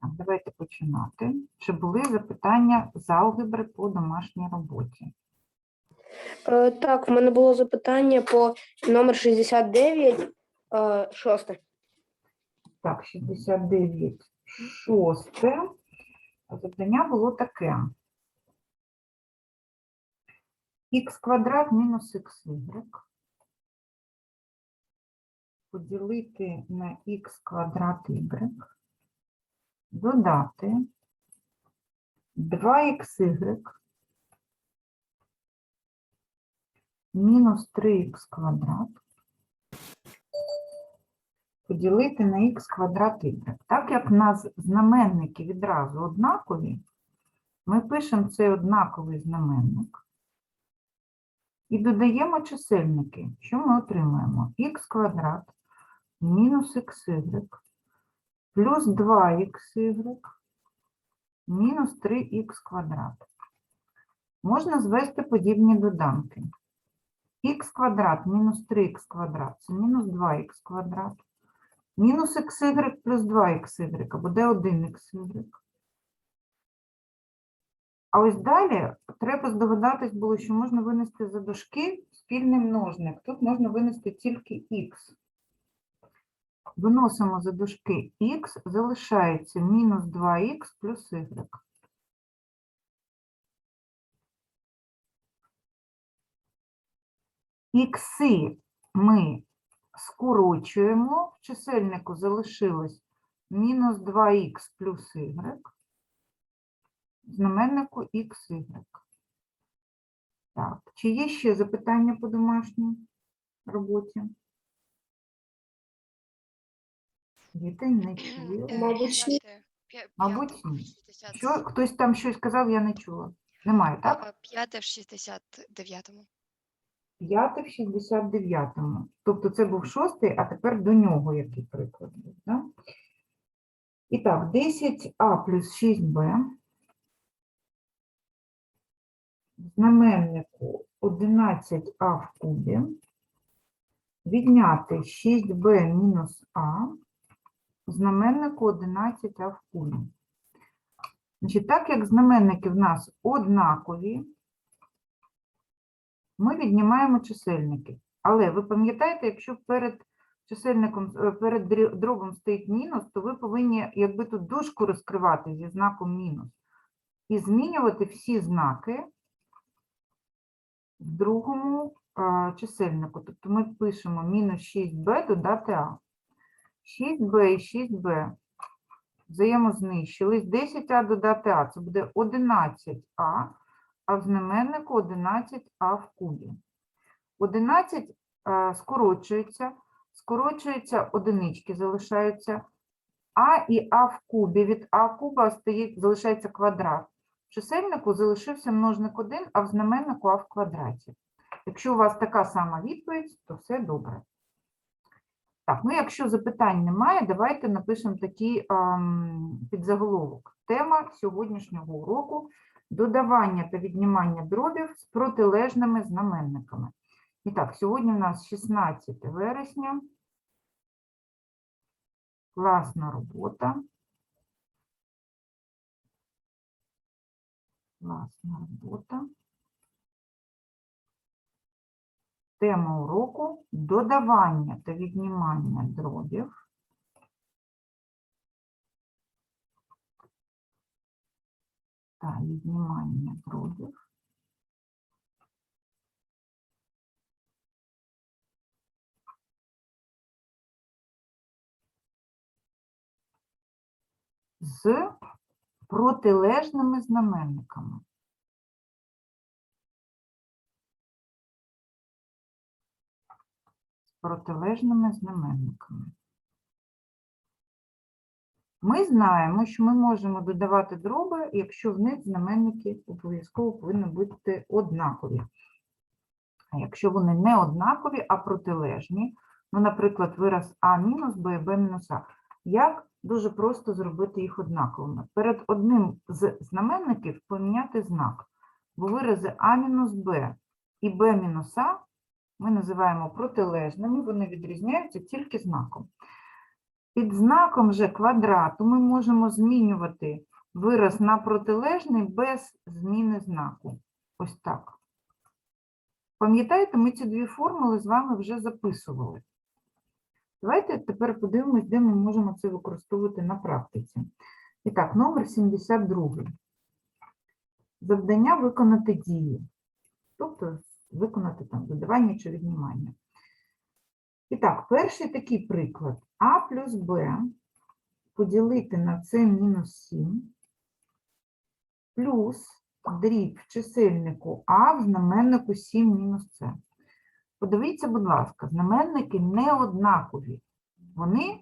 Так, давайте починати. Чи були запитання з алгебри по домашній роботі? Е, Так, в мене було запитання по номер 69, е, шосте. Так, 69 шосте. Завдання було таке. х квадрат мінус xy поділити на х квадрат y, додати 2xy мінус 3х квадрат поділити на х квадрат y. Так як в нас знаменники відразу однакові, ми пишемо цей однаковий знаменник і додаємо чисельники. Що ми отримаємо? х квадрат мінус xy плюс 2xy мінус 3х квадрат. Можна звести подібні доданки. х квадрат мінус 3х квадрат це мінус 2х квадрат. Мінус xy плюс 2xy буде 1xy. А ось далі треба здогадатись було, що можна винести за дужки спільний множник. Тут можна винести тільки х. Виносимо за дужки х, залишається мінус 2х плюс y. Ікси ми скорочуємо, в чисельнику залишилось мінус 2х плюс y, знаменнику xy. Так, чи є ще запитання по домашній роботі? Діти не чую. Е, Мабуть, ні. Мабуть, ні. Що, хтось там щось сказав, я не чула. Немає, так? е, П'яте в 69-му. П'яте в 69-му. Тобто це був шостий, а тепер до нього який приклад був. Да? І так, 10а плюс 6b. В знаменнику 11а в кубі. Відняти 6b мінус а. Знаменнику 11а в кубі. Значить, так як знаменники в нас однакові, ми віднімаємо чисельники. Але ви пам'ятаєте, якщо перед чисельником, е, перед дробом стоїть мінус, то ви повинні, якби тут дужку розкривати зі знаком мінус. І змінювати всі знаки в другому а, чисельнику. Тобто ми пишемо мінус 6b додати а. 6b і 6b взаємознищились. 10а додати а. Це буде 11а а в знаменнику 11а в кубі. 11 е, скорочується, скорочується одинички, залишаються а і а в кубі. Від а куба стоїть, залишається квадрат. В чисельнику залишився множник 1, а в знаменнику а в квадраті. Якщо у вас така сама відповідь, то все добре. Так, ну якщо запитань немає, давайте напишемо такий ем, підзаголовок. Тема сьогоднішнього уроку додавання та віднімання дробів з протилежними знаменниками. І так, сьогодні у нас 16 вересня. Класна робота. Класна робота. Тема уроку додавання та віднімання дробів та віднімання дробів з протилежними знаменниками. Протилежними знаменниками. Ми знаємо, що ми можемо додавати дроби, якщо в них знаменники обов'язково повинні бути однакові. А якщо вони не однакові, а протилежні, ну, наприклад, вираз А мінус Б і Б мінус А, як дуже просто зробити їх однаковими? Перед одним з знаменників поміняти знак, бо вирази А мінус Б і Б мінус А ми називаємо протилежними, вони відрізняються тільки знаком. Під знаком же квадрату ми можемо змінювати вираз на протилежний без зміни знаку. Ось так. Пам'ятаєте, ми ці дві формули з вами вже записували. Давайте тепер подивимось, де ми можемо це використовувати на практиці. І так, номер 72. Завдання виконати дії. Тобто виконати там додавання чи віднімання. І так, перший такий приклад. А плюс Б поділити на С мінус 7 плюс дріб в чисельнику А в знаменнику 7 мінус С. Подивіться, будь ласка, знаменники не однакові, вони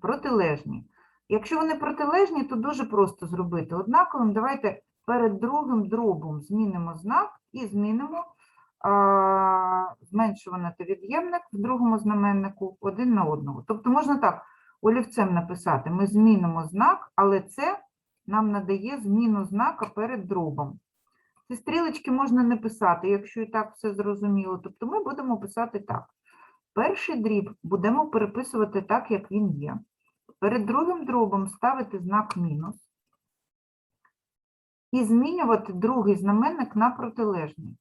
протилежні. Якщо вони протилежні, то дуже просто зробити однаковим. Давайте перед другим дробом змінимо знак і змінимо зменшуване та від'ємник в другому знаменнику один на одного. Тобто можна так олівцем написати: ми змінимо знак, але це нам надає зміну знака перед дробом. Ці стрілочки можна не писати, якщо і так все зрозуміло. Тобто ми будемо писати так. Перший дріб будемо переписувати так, як він є. Перед другим дробом ставити знак мінус. І змінювати другий знаменник на протилежний.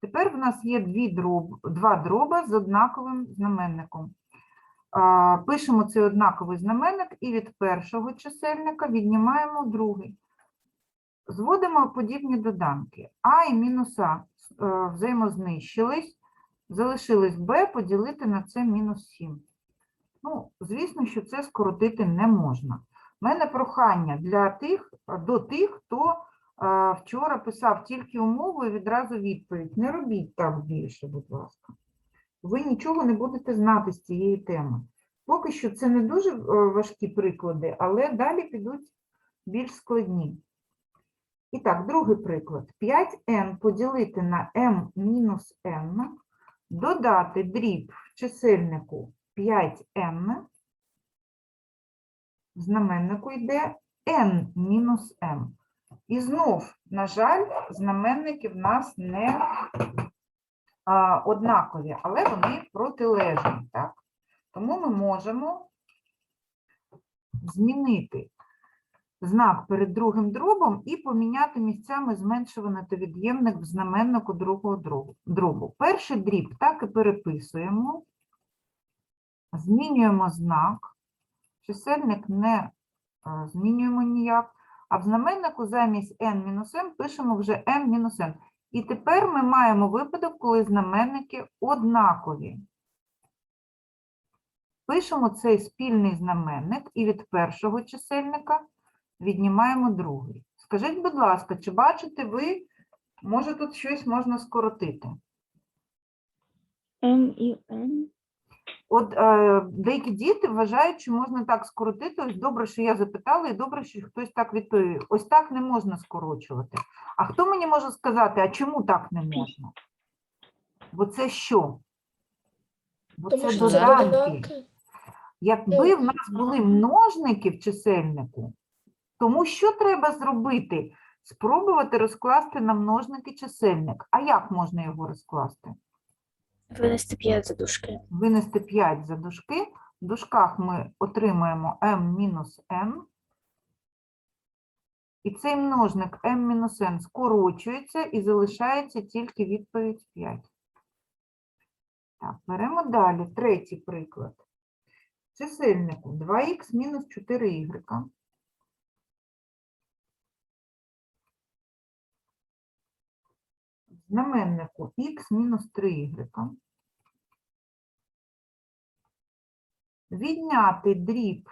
Тепер в нас є дві дроб, два дроба з однаковим знаменником. Пишемо цей однаковий знаменник і від першого чисельника віднімаємо другий. Зводимо подібні доданки. А і мінус А е, взаємознищились, залишилось Б поділити на це мінус 7. Ну, звісно, що це скоротити не можна. У мене прохання для тих, до тих, хто вчора писав тільки умову і відразу відповідь. Не робіть так більше, будь ласка. Ви нічого не будете знати з цієї теми. Поки що це не дуже е, важкі приклади, але далі підуть більш складні. І так, другий приклад. 5n поділити на m мінус n, додати дріб в чисельнику 5n, в знаменнику йде n мінус m. І знов, на жаль, знаменники в нас не а, однакові, але вони протилежні. Так? Тому ми можемо змінити знак перед другим дробом і поміняти місцями зменшуване та від'ємник в знаменнику другого дробу- дробу. Перший дріб так і переписуємо, змінюємо знак, чисельник не е, змінюємо ніяк, а в знаменнику замість n-m пишемо вже m-n. І тепер ми маємо випадок, коли знаменники однакові. Пишемо цей спільний знаменник і від першого чисельника віднімаємо другий. Скажіть, будь ласка, чи бачите ви, може тут щось можна скоротити? М і Н. От е, деякі діти вважають, що можна так скоротити. Ось добре, що я запитала, і добре, що хтось так відповів. Ось так не можна скорочувати. А хто мені може сказати, а чому так не можна? Бо це що? Бо Тому це що це доданки. доданки. Якби в нас були множники в чисельнику, тому що треба зробити? Спробувати розкласти на множники чисельник. А як можна його розкласти? Винести 5 за дужки. Винести 5 за дужки. В дужках ми отримаємо m-n. І цей множник m-n скорочується і залишається тільки відповідь 5. Так, беремо далі. Третій приклад. Чисельнику 2х мінус 4y. Знаменнику х мінус 3y. Відняти дріб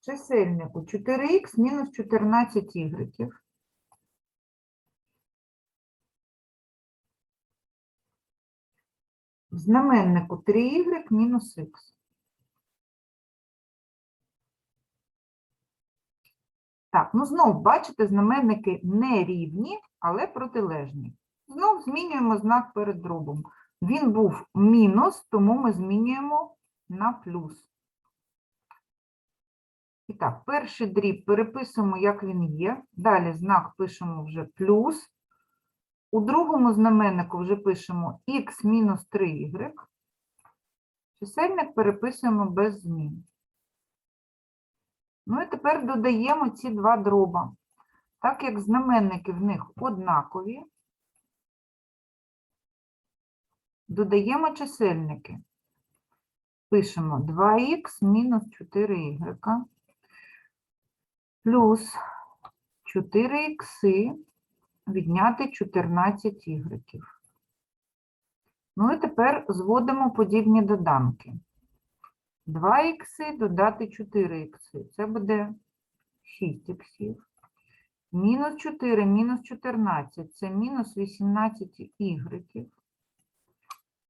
в чисельнику 4х мінус 14 y. В знаменнику 3y мінус х. Так, ну знов, бачите, знаменники не рівні, але протилежні. Знов змінюємо знак перед дробом. Він був мінус, тому ми змінюємо на плюс. І так, перший дріб переписуємо, як він є. Далі знак пишемо вже плюс. У другому знаменнику вже пишемо х мінус 3y. Чисельник переписуємо без змін. Ну і тепер додаємо ці два дроба. Так як знаменники в них однакові, додаємо чисельники. Пишемо 2х мінус 4y плюс 4х відняти 14 ігреків. Ну і тепер зводимо подібні доданки. 2х додати 4х. Це буде 6х. Мінус 4, мінус 14 це мінус 18 ігреків.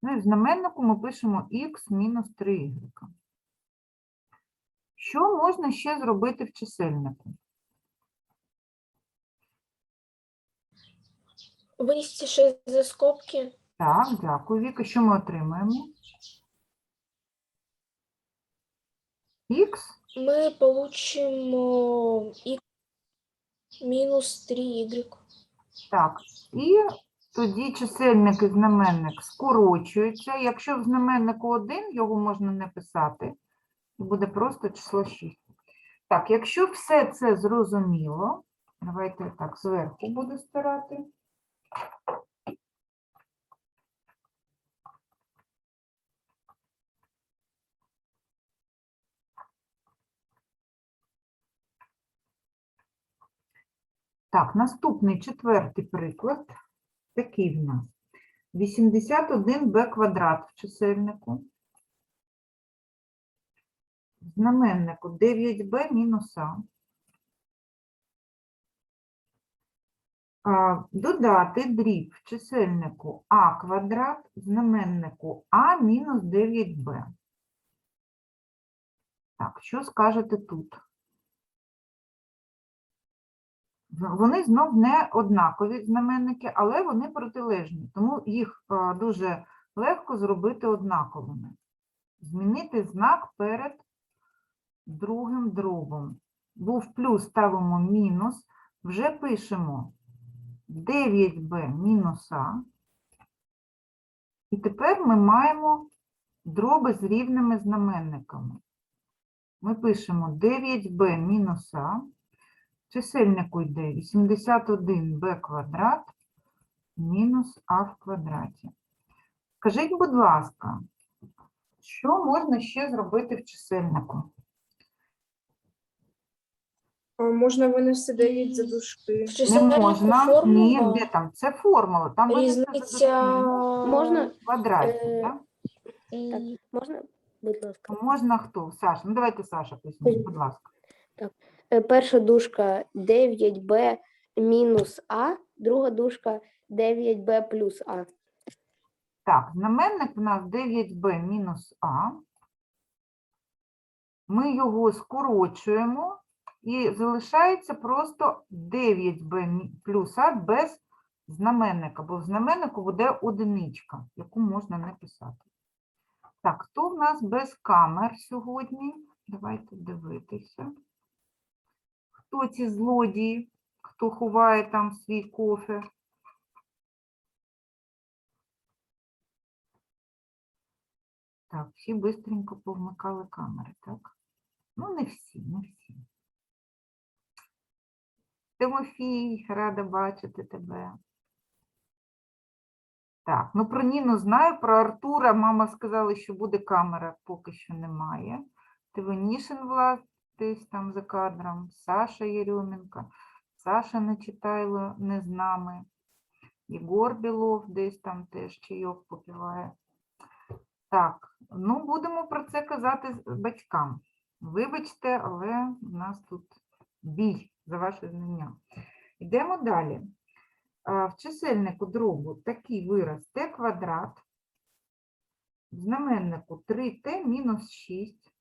Ну і в знаменнику ми пишемо х мінус 3 ігрека. Що можна ще зробити в чисельнику? Вынести 6 за скобки. Так, дякую, Віка. Що ми отримаємо? Х Мы получим э, и минус 3y. Так, і тоді чисельник і знаменник скорочуються. Якщо в знаменнику 1, його можна не писати, і буде просто число 6. Так, якщо все це зрозуміло, давайте так зверху буду старати. Так, наступний четвертий приклад. Такий в нас. 81b квадрат в чисельнику. Знаменнику 9b мінус а. Додати дріб в чисельнику а квадрат, знаменнику а мінус 9b. Так, що скажете тут? Вони знов не однакові знаменники, але вони протилежні, тому їх е, дуже легко зробити однаковими. Змінити знак перед другим дробом. Був плюс, ставимо мінус, вже пишемо 9b мінус а. І тепер ми маємо дроби з рівними знаменниками. Ми пишемо 9b мінус а. В чисельнику йде 81b квадрат мінус а в квадраті. Скажіть, будь ласка, що можна ще зробити в чисельнику? Можна винести 9 за дужки. Не можна, ні, де там? Це формула, там винести різниця. Можна? В квадраті, Е, так? Так, можна, будь ласка. Можна хто? Саша, ну давайте Саша візьмемо, будь ласка. Е, Перша дужка 9b мінус а, друга дужка 9b плюс а. Так, знаменник у нас 9b мінус а. Ми його скорочуємо і залишається просто 9b плюс а без знаменника, бо в знаменнику буде одиничка, яку можна не писати. Так, хто в нас без камер сьогодні? Давайте дивитися. Хто ці злодії, хто ховає там свій кофе? Так, всі бистренько повмикали камери, так? Ну, не всі, не всі. Тимофій, рада бачити тебе. Так, ну про Ніну знаю, про Артура мама сказала, що буде камера, поки що немає. Тивонішин Влад десь там за кадром, Саша Єрьоменко, Саша Нечитайло не з нами, Єгор Білов десь там теж чайок попиває. Так, ну будемо про це казати батькам. Вибачте, але в нас тут бій за ваше знання. Йдемо далі. В чисельнику дробу такий вираз t квадрат, в знаменнику 3t мінус 6.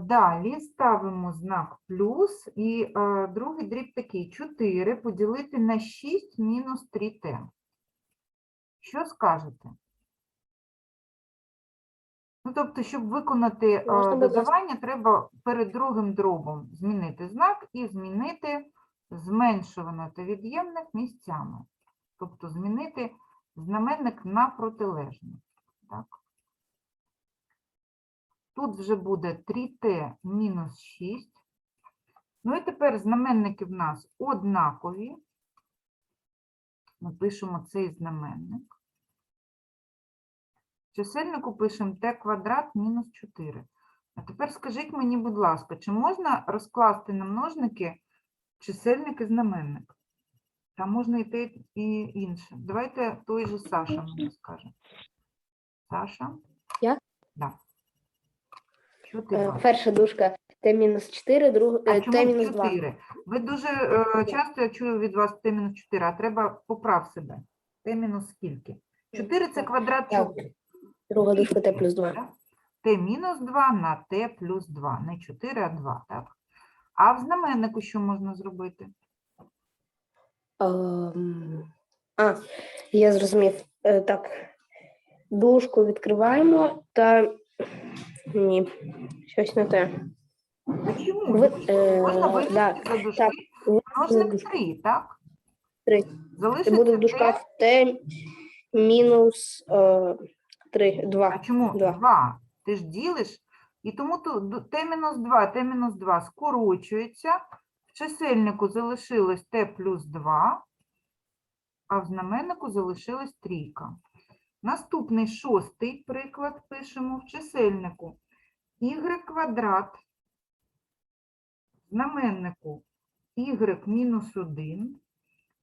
Далі ставимо знак плюс і е, другий дріб такий 4 поділити на 6 мінус 3t. Що скажете? Ну, тобто, щоб виконати е, додавання, треба перед другим дробом змінити знак і змінити зменшуване та від'ємник місцями. Тобто змінити знаменник на протилежний. Так? Тут вже буде 3t мінус 6. Ну і тепер знаменники в нас однакові. Ми пишемо цей знаменник. В чисельнику пишемо t квадрат мінус 4. А тепер скажіть мені, будь ласка, чи можна розкласти на множники чисельник і знаменник? Там можна і те, і інше. Давайте той же Саша мені скаже. Саша? Я? Да. Що ти Е, бачиш? Перша дужка Т-4, друга А е, чому Т-2. 4? Ви дуже е, часто я чую від вас Т-4, а треба поправ себе. Т-мінус скільки? 4 це квадрат Так. чого? Друга дужка Т плюс 2. Т мінус 2 на Т плюс 2. Не 4, а 2, так? А в знаменнику що можна зробити? Ем, А, я зрозумів. Е, Так. Дужку відкриваємо та. Ні, щось не те. А чому? Ви- е, Можна винести да, за дужки так, множник дужки. 3, так? Три. Це Залишиться буде в Т. дужках Т мінус 3, А 2. чому Два. 2? Ти ж ділиш. І тому тут ду- Т-2, Т-2 скорочується. В чисельнику залишилось Т плюс 2, а в знаменнику залишилась трійка. Наступний шостий приклад пишемо в чисельнику. Y квадрат, знаменнику y мінус 1,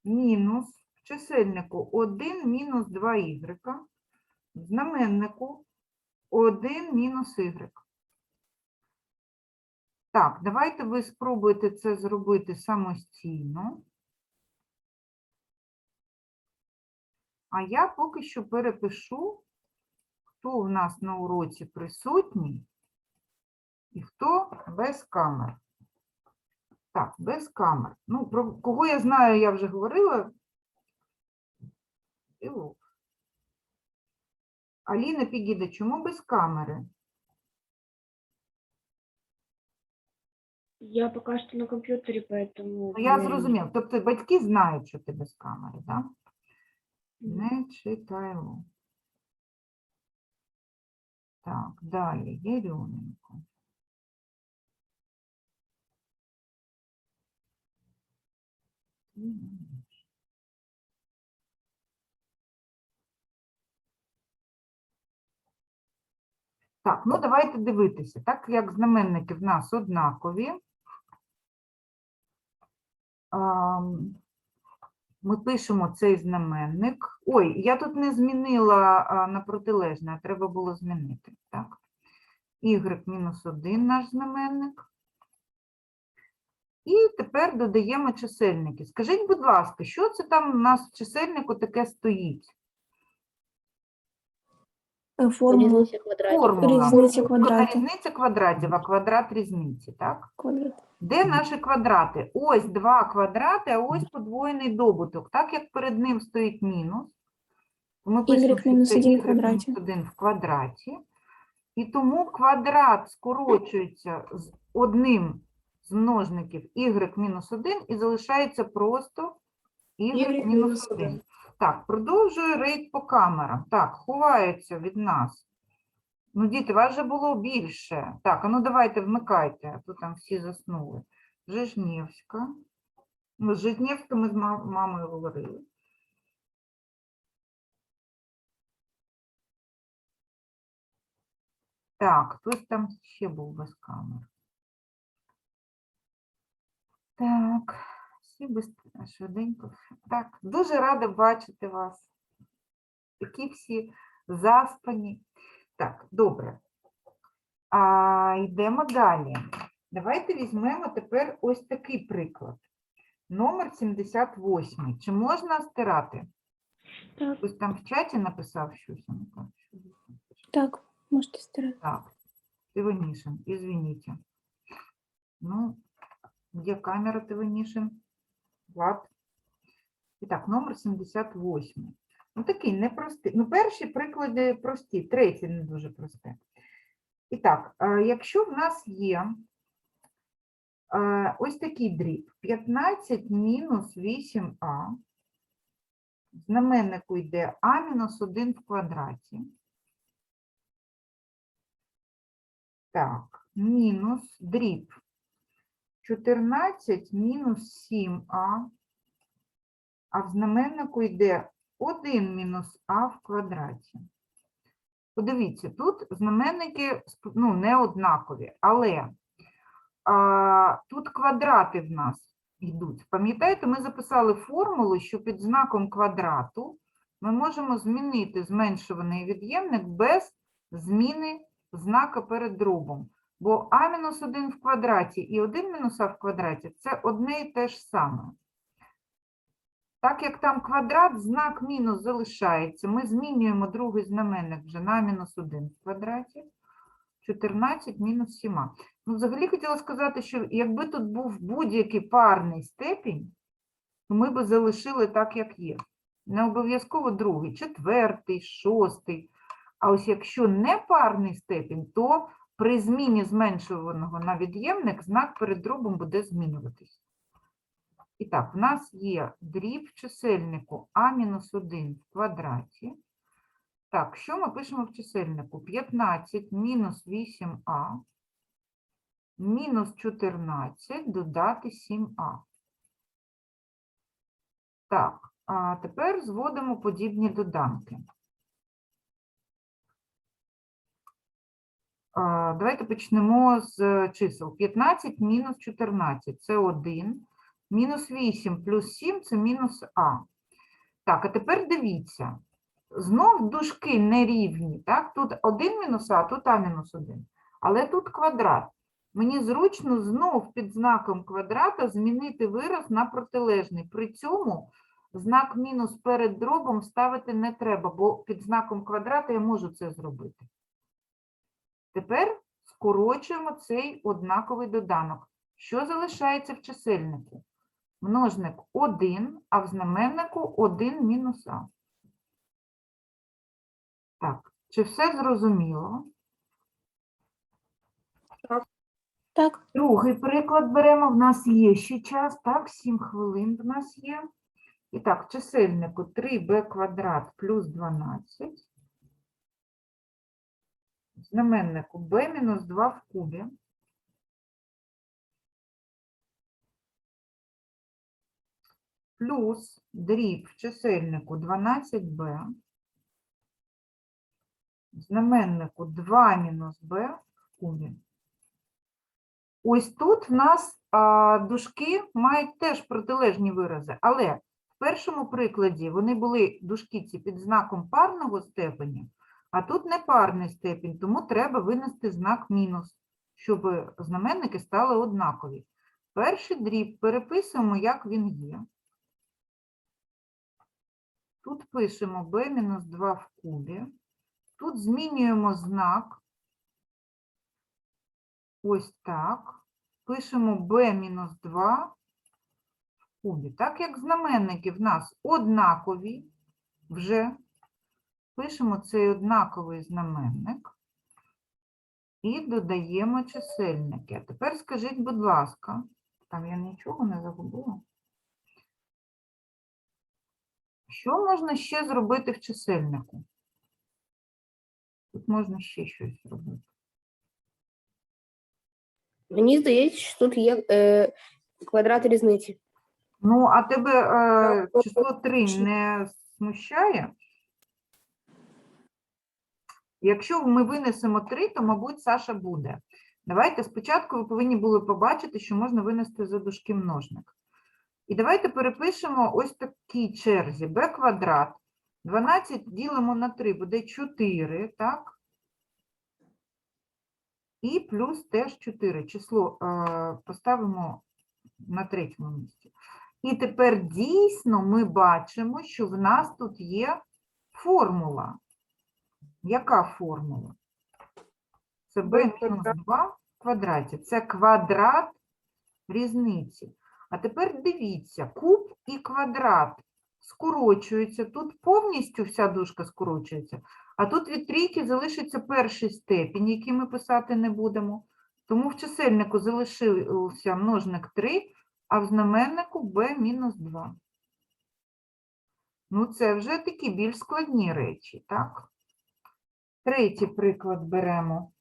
мінус в чисельнику 1 мінус 2y, в знаменнику 1 мінус y. Так, давайте ви спробуєте це зробити самостійно. А я поки що перепишу, хто в нас на уроці присутній і хто без камер. Так, без камер. Ну, про кого я знаю, я вже говорила. Білов. Аліна Пігіда, чому без камери? Я пока что на компьютере, поэтому... Ну, я зрозумів. Тобто батьки знають, що ти без камери, так? Не читаю. Так, далі. Єрьоменко. Так, ну давайте дивитися. Так як знаменники в нас однакові. Ми пишемо цей знаменник. Ой, я тут не змінила на протилежне, а треба було змінити. Так. Y мінус 1 наш знаменник. І тепер додаємо чисельники. Скажіть, будь ласка, що це там у нас в чисельнику таке стоїть? Формула Різниця квадратів. Формула. Різниця квадратів. Різниця квадратів, а квадрат різниці, так? квадрат. Де наші квадрати? Ось два квадрати, а ось подвоєний добуток. Так як перед ним стоїть мінус, ми пишемо, що мінус це один в y мінус 1 в квадраті. І тому квадрат скорочується з одним з множників y мінус 1 і залишається просто y Y мінус мінус 1. Так, продовжую рейд по камерам. Так, ховаються від нас. Ну, діти, вас вже було більше. Так, а ну давайте вмикайте, а то там всі заснули. Жижнєвська. Ну, з Жижнєвська ми з мамою говорили. Так, хтось там ще був без камер. Так, всі швиденько. Так, дуже рада бачити вас. Такі всі заспані. Так, добре. А, йдемо далі. Давайте візьмемо тепер ось такий приклад. Номер 78. Чи можна стирати? Так. Хтось там в чаті написав щось. Так, можете стирати. Так, Иванишин, извините. Ну, где камера Иванишин? Влад. Итак, номер 78. Ну, такий непростий. Ну, перші приклади прості, третій не дуже просте. І так, е, якщо в нас є е, ось такий дріб 15 мінус 8а, в знаменнику йде а мінус 1 в квадраті, Так, мінус дріб. 14 мінус 7а, а в знаменнику йде 1 мінус а в квадраті. Подивіться, тут знаменники ну, не однакові, але а, тут квадрати в нас йдуть. Пам'ятаєте, ми записали формулу, що під знаком квадрату ми можемо змінити зменшуваний від'ємник без зміни знака перед дробом. Бо а-1 в квадраті і 1 мінус а в квадраті це одне і те ж саме. Так як там квадрат, знак мінус залишається. Ми змінюємо другий знаменник вже на мінус 1 в квадраті. 14 мінус 7. Ну, взагалі хотіла сказати, що якби тут був будь-який парний степінь, то ми би залишили так, як є. Не обов'язково другий, четвертий, шостий. А ось якщо не парний степінь, то при зміні зменшуваного на від'ємник знак перед дробом буде змінюватись. І так, в нас є дріб в чисельнику а-1 в квадраті. Так, що ми пишемо в чисельнику? 15 мінус 8а мінус 14 додати 7а. Так, а тепер зводимо подібні доданки. Давайте почнемо з чисел. 15 мінус 14 – це 1. Мінус 8 плюс 7 – це мінус а. Так, а тепер дивіться. Знов дужки нерівні, так? Тут 1 мінус а, тут а мінус 1. Але тут квадрат. Мені зручно знов під знаком квадрата змінити вираз на протилежний. При цьому знак мінус перед дробом ставити не треба, бо під знаком квадрата я можу це зробити. Тепер скорочуємо цей однаковий доданок. Що залишається в чисельнику? Множник 1, а в знаменнику 1 мінус а. Так, чи все зрозуміло? Так. Другий приклад беремо. В нас є ще час, так, 7 хвилин в нас є. І так, в чисельнику 3b квадрат плюс 12. Знаменнику b мінус 2 в кубі. Плюс дріб в чисельнику 12b. В знаменнику 2 мінус b в кубі. Ось тут в нас а, дужки мають теж протилежні вирази, але в першому прикладі вони були дужки ці під знаком парного степеня, а тут не парний степінь, тому треба винести знак мінус, щоб знаменники стали однакові. Перший дріб переписуємо, як він є. Тут пишемо b-2 в кубі. Тут змінюємо знак. Ось так. Пишемо b-2 в кубі. Так як знаменники в нас однакові вже, пишемо цей однаковий знаменник і додаємо чисельники. А тепер скажіть, будь ласка, там я нічого не загубила. Що можна ще зробити в чисельнику? Тут можна ще щось зробити. Мені здається, що тут є е, квадрат різниці. Ну, а тебе е, число 3 не смущає? Якщо ми винесемо 3, то, мабуть, Саша буде. Давайте спочатку ви повинні були побачити, що можна винести за дужки множник. І давайте перепишемо ось такій черзі. b квадрат. 12 ділимо на 3, буде 4, так? І плюс теж 4. Число е, поставимо на третьому місці. І тепер дійсно ми бачимо, що в нас тут є формула. Яка формула? Це b-2 в квадраті. Це квадрат різниці. А тепер дивіться, куб і квадрат скорочуються. Тут повністю вся дужка скорочується, а тут від трійки залишиться перший степінь, який ми писати не будемо. Тому в чисельнику залишився множник 3, а в знаменнику b-2. Ну, це вже такі більш складні речі, так? Третій приклад беремо.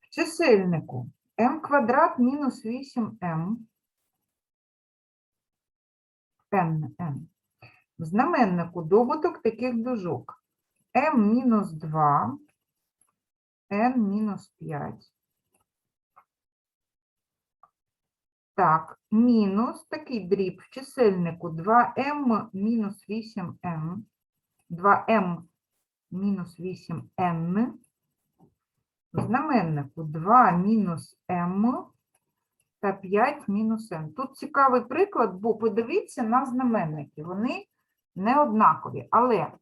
В чисельнику m квадрат мінус 8m n, n. В знаменнику добуток таких дужок m мінус 2, n мінус 5. Так, мінус такий дріб в чисельнику 2m мінус 8m, 2m мінус 8n, знаменнику 2 мінус m та 5 мінус n. Тут цікавий приклад, бо подивіться на знаменники, вони не однакові, але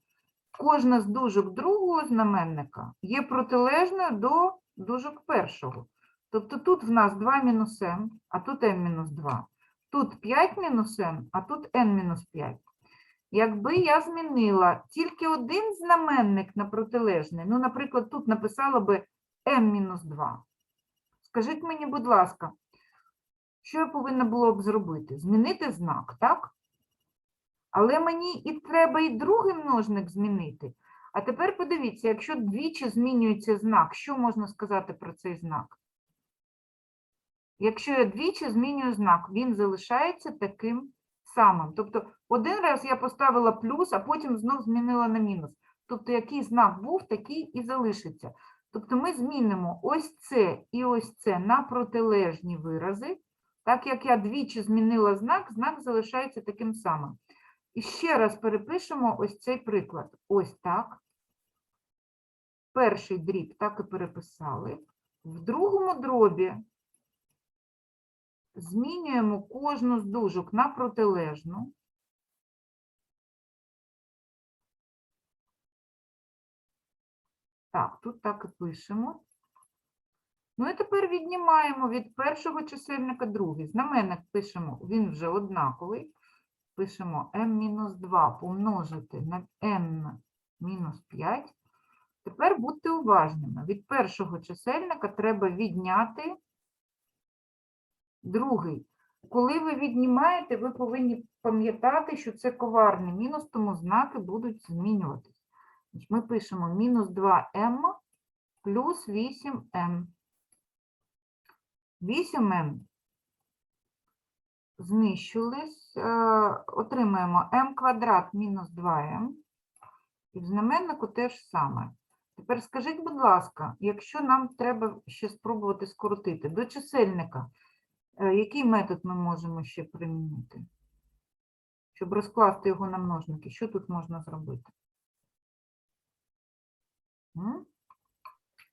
кожна з дужок другого знаменника є протилежною до дужок першого. Тобто тут в нас 2 мінус m, а тут m мінус 2. Тут 5 мінус m, а тут n мінус 5. Якби я змінила тільки один знаменник на протилежний, ну, наприклад, тут написала би m мінус 2. Скажіть мені, будь ласка, що я повинна було б зробити? Змінити знак, так? Але мені і треба і другий множник змінити. А тепер подивіться, якщо двічі змінюється знак, що можна сказати про цей знак? Якщо я двічі змінюю знак, він залишається таким самим. Тобто один раз я поставила плюс, а потім знов змінила на мінус. Тобто який знак був, такий і залишиться. Тобто ми змінимо ось це і ось це на протилежні вирази. Так як я двічі змінила знак, знак залишається таким самим. І ще раз перепишемо ось цей приклад. Ось так. Перший дріб так і переписали. В другому дробі змінюємо кожну з дужок на протилежну. Так, тут так і пишемо. Ну і тепер віднімаємо від першого чисельника другий. Знаменник пишемо, він вже однаковий. Пишемо m-2 помножити на n-5. Тепер будьте уважними. Від першого чисельника треба відняти другий. Коли ви віднімаєте, ви повинні пам'ятати, що це коварний мінус, тому знаки будуть змінюватись. Ми пишемо мінус 2m плюс 8m. 8m знищились, е, отримаємо m квадрат мінус 2m. І в знаменнику теж саме. Тепер скажіть, будь ласка, якщо нам треба ще спробувати скоротити до чисельника, який метод ми можемо ще примінити? Щоб розкласти його на множники, що тут можна зробити?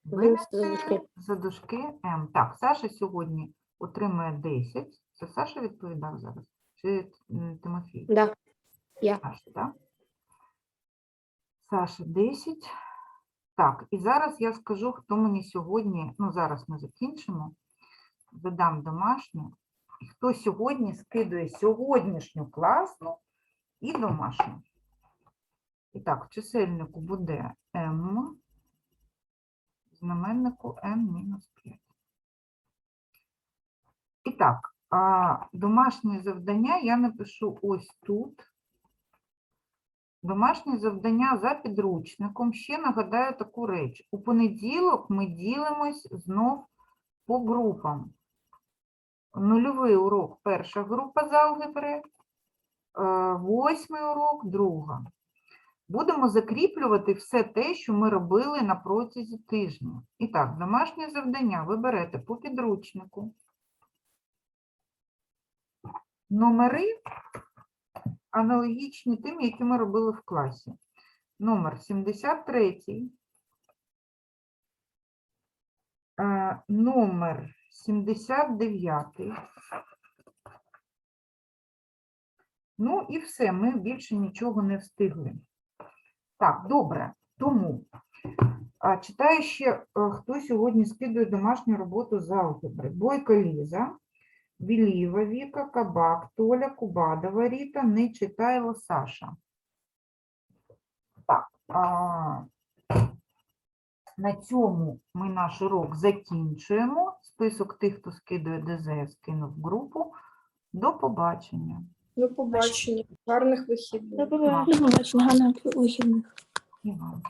Винести за дужки. М. Так, Саша сьогодні отримує 10. Це Саша відповідав зараз? Чи Тимофій? Да. Я. Саша, так? Саша 10. Так, і зараз я скажу, хто мені сьогодні, ну зараз ми закінчимо, додам домашню, хто сьогодні скидує сьогоднішню класну і домашню. І так, в чисельнику буде М, в знаменнику N-5. І так, домашнє завдання я напишу ось тут. Домашнє завдання за підручником. Ще нагадаю таку реч. У понеділок ми ділимось знов по групам. Нульовий урок перша група з алгебри, е, восьмий урок друга. Будемо закріплювати все те, що ми робили на протязі тижня. І так, домашнє завдання ви берете по підручнику. Номери аналогічні тим, які ми робили в класі. Номер 73, е, номер 79. Ну і все, ми більше нічого не встигли. Так, добре. Тому а, читаю ще, е, хто сьогодні скидує домашню роботу з алгебри. Бойко Ліза, Біліва Віка, Кабак, Толя, Кубадова Ріта, Нечитайло Саша. Так, а, на цьому ми наш урок закінчуємо. Список тих, хто скидує ДЗС, кинув скинув групу. До побачення. До побачення. Гарних вихідних. До побачення, гарних вихідних. І вам.